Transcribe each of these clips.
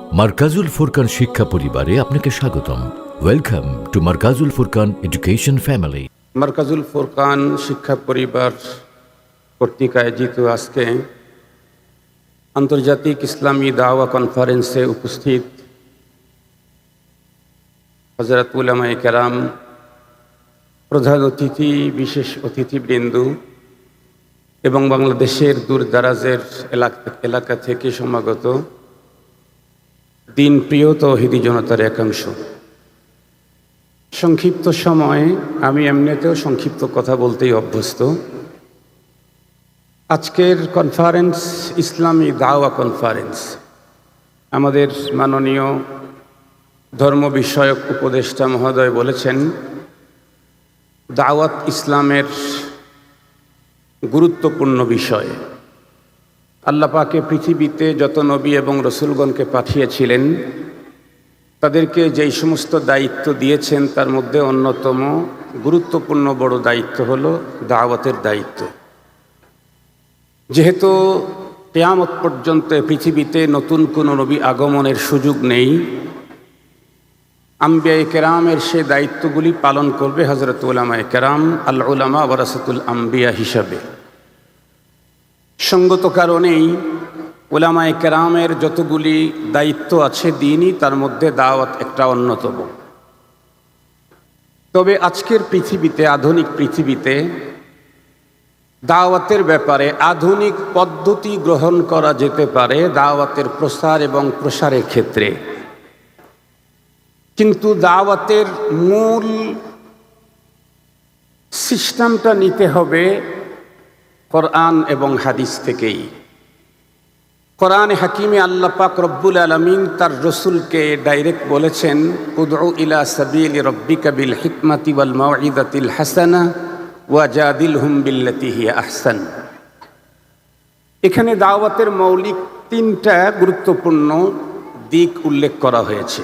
মার্কাজুল ফুরকান শিক্ষা পরিবারে আপনাকে স্বাগতম। Welcome to Markazul Furqan education family Markazul Furqan শিক্ষা পরিবার কর্তৃক আয়োজিত আজকে আন্তর্জাতিক ইসলামী দাওয়া কনফারেন্সে উপস্থিত হজরত উলামায়ে কেরাম, প্রধান অতিথি, বিশেষ অতিথিবৃন্দ এবং বাংলাদেশের দূর দারাজের এলাকা থেকে সমাগত দিন প্রিয় তৌহিদি জনতার একাংশ। সংক্ষিপ্ত সময়ে আমি এমনিতেও সংক্ষিপ্ত কথা বলতেই অভ্যস্ত। আজকের কনফারেন্স ইসলামী দাওয়া কনফারেন্স আমাদের মাননীয় ধর্ম বিষয়ক উপদেষ্টা মহোদয় বলেছেন, দাওয়াত ইসলামের গুরুত্বপূর্ণ বিষয়। আল্লাহ পাকে পৃথিবীতে যত নবী এবং রসুলগণকে পাঠিয়েছিলেন, তাদেরকে যেই সমস্ত দায়িত্ব দিয়েছেন, তার মধ্যে অন্যতম গুরুত্বপূর্ণ বড় দায়িত্ব হলো দাওয়াতের দায়িত্ব। যেহেতু কেয়ামত পর্যন্ত পৃথিবীতে নতুন কোনো নবী আগমনের সুযোগ নেই আম্বিয়াই কেরামের সে দায়িত্বগুলি পালন করবে হজরত উলামায় কেরাম আল্লাহ উলামা ওরাসাতুল আম্বিয়া হিসাবে। সঙ্গত কারণেই ওলামায় কেরামের যতগুলি দায়িত্ব আছে দিনই, তার মধ্যে দাওয়াত একটা অন্যতম। তবে আজকের পৃথিবীতে, আধুনিক পৃথিবীতে দাওয়াতের ব্যাপারে আধুনিক পদ্ধতি গ্রহণ করা যেতে পারে দাওয়াতের প্রসার এবং প্রসারের ক্ষেত্রে। কিন্তু দাওয়াতের মূল সিস্টেমটা নিতে হবে কোরআন এবং হাদিস থেকেই। কোরআন হাকিমে আল্লাহ পাক রব্বুল আলমিন তার রসুলকে ডাইরেক্ট বলেছেন, উদউ ইলা সাবিল রব্বিকা বিল হিকমাতি ওয়াল মাউইদাতিল হাসানা ওয়া জাদিল হুম বিল্লাতি হিয়া আহসান। এখানে দাওয়াতের মৌলিক তিনটা গুরুত্বপূর্ণ দিক উল্লেখ করা হয়েছে।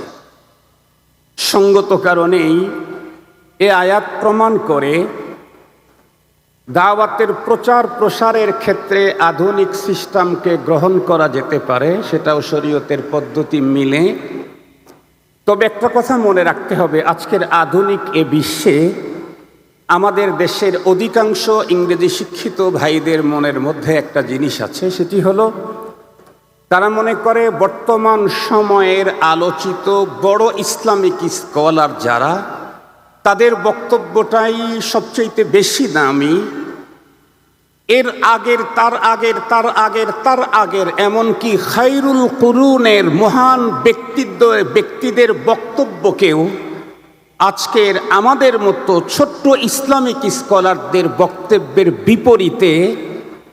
সঙ্গত কারণেই এ আয়াত প্রমাণ করে দাওয়াতের প্রচার প্রসারের ক্ষেত্রে আধুনিক সিস্টেমকে গ্রহণ করা যেতে পারে, সেটাও শরীয়তের পদ্ধতি মিলে। তবে একটা কথা মনে রাখতে হবে, আজকের আধুনিক এ বিশ্বে আমাদের দেশের অধিকাংশ ইংরেজি শিক্ষিত ভাইদের মনের মধ্যে একটা জিনিস আছে, সেটি হলো তারা মনে করে বর্তমান সময়ের আলোচিত বড় ইসলামিক স্কলার যারা তাদের বক্তব্যটাই সবচেয়ে বেশি দামি। এর আগের, তার আগের তার আগের তার আগের, এমনকি খাইরুল কুরুনের মহান ব্যক্তিত্ব, ব্যক্তিদের বক্তব্যকেও আজকের আমাদের মতো ছোট্ট ইসলামিক স্কলারদের বক্তব্যের বিপরীতে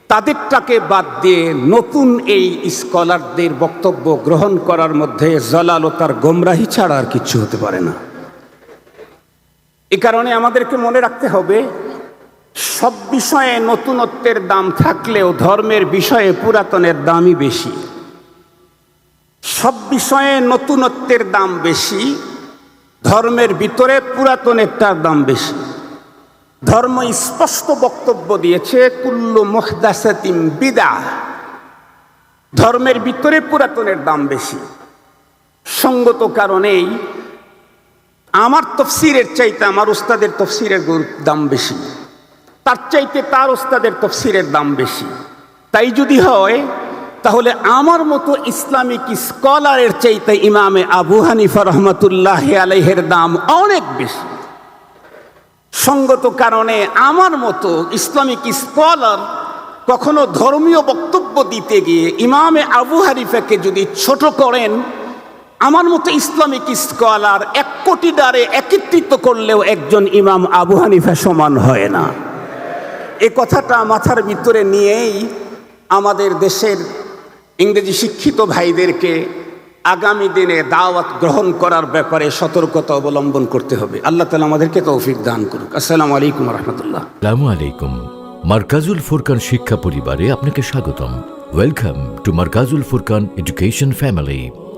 তাদেরটাকে বাদ দিয়ে নতুন এই স্কলারদের বক্তব্য গ্রহণ করার মধ্যে জলালতার গোমরাহি ছাড়া আর কিছু হতে পারে না। এ কারণে আমাদেরকে মনে রাখতে হবে, সব বিষয়ে নতুনত্বের দাম থাকলেও ধর্মের বিষয়ে পুরাতনের দামই বেশি। সব বিষয়ে নতুনত্বের দাম বেশি, ধর্মের ভিতরে পুরাতনেরটার দাম বেশি। ধর্ম স্পষ্ট বক্তব্য দিয়েছে, কুল্লু মুহদাসাতিম বিদা ধর্মের ভিতরে পুরাতনের দাম বেশি। সঙ্গত কারণেই আমার তফসিরের চাইতে আমার উস্তাদের তফসিরের দাম বেশি। তার চাইতে তার ওস্তাদের তফসিরের দাম বেশি। তাই যদি হয়, তাহলে আমার মতো ইসলামিক স্কলারের চাইতে ইমামে আবু হানিফা রহমতুল্লাহ আলহের দাম অনেক বেশি। সঙ্গত কারণে আমার মতো ইসলামিক স্কলার কখনো ধর্মীয় বক্তব্য দিতে গিয়ে ইমামে আবু হানিফাকে যদি ছোট করেন আমার মতো ইসলামিক স্কলার এক কোটি দ্বারে একত্রিত করলেও একজন ইমাম আবু হানিফা সমান হয় না। এ কথাটা মাথার ভিতরে নিয়েই আমাদের দেশের ইংরেজি শিক্ষিত ভাইদেরকে আগামী দিনে দাওয়াত গ্রহণ করার ব্যাপারে সতর্কতা অবলম্বন করতে হবে। আল্লাহ তালা আমাদেরকে তৌফিক দান করুক। আসসালামু আলাইকুম রহমতুল্লাহ। আসসালামু আলাইকুম। মার্কাজুল ফুরকান শিক্ষা পরিবারে আপনাকে স্বাগতম। Welcome to Markazul Furqan education family